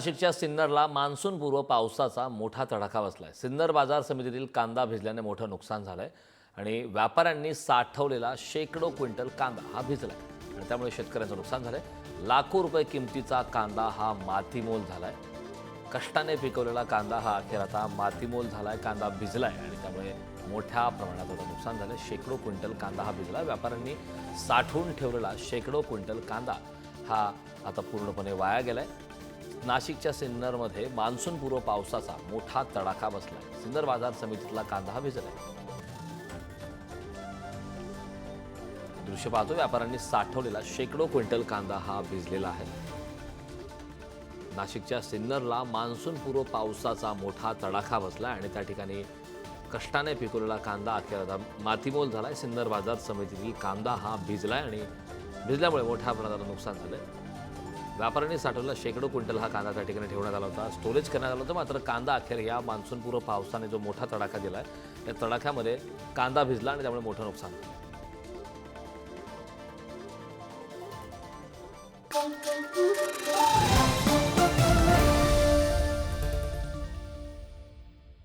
नाशिकच्या सिन्नरला मान्सूनपूर्व पावसाचा मोठा तडाखा बसलाय. सिन्नर बाजार समितीतील कांदा भिजल्याने मोठं नुकसान झालंय आणि व्यापाऱ्यांनी साठवलेला शेकडो क्विंटल कांदा हा भिजलाय. आणि त्यामुळे शेतकऱ्यांचं नुकसान झालंय. लाखो रुपये किमतीचा कांदा हा मातीमोल झालाय. कष्टाने पिकवलेला कांदा हा अखेर आता मातीमोल झालाय कांदा भिजलाय आणि त्यामुळे मोठ्या प्रमाणात त्याचं नुकसान आहे शेकडो क्विंटल कांदा हा भिजला व्यापाऱ्यांनी साठवून ठेवलेला शेकडो क्विंटल कांदा हा आता पूर्णपणे वाया गेलाय. नाशिकच्या सिन्नरमध्ये मान्सूनपूर्व पावसाचा मोठा तडाखा बसलाय. सिन्नर बाजार समितीतला कांदा हा भिजलाय दृश्य पाहतो व्यापाऱ्यांनी साठवलेला शेकडो क्विंटल कांदा हा भिजलेला आहे. नाशिकच्या सिन्नरला मान्सूनपूर्व पावसाचा मोठा तडाखा बसला आणि त्या ठिकाणी कष्टाने पिकवलेला कांदा अखेर आता मातीमोल झालाय. सिन्नर बाजार समितीतील कांदा हा भिजलाय आणि भिजल्यामुळे मोठ्या प्रमाणात नुकसान झालंय. व्यापाऱ्यांनी साठवलेला शेकडो क्विंटल हा कांदा त्या ठिकाणी ठेवण्यात आला होता. स्टोरेज करण्यात आला होता मात्र कांदा अखेर या मान्सूनपूर्व पावसाने जो मोठा तडाखा दिलाय त्या तडाख्यामध्ये कांदा भिजला आणि त्यामुळे मोठं नुकसान झालं.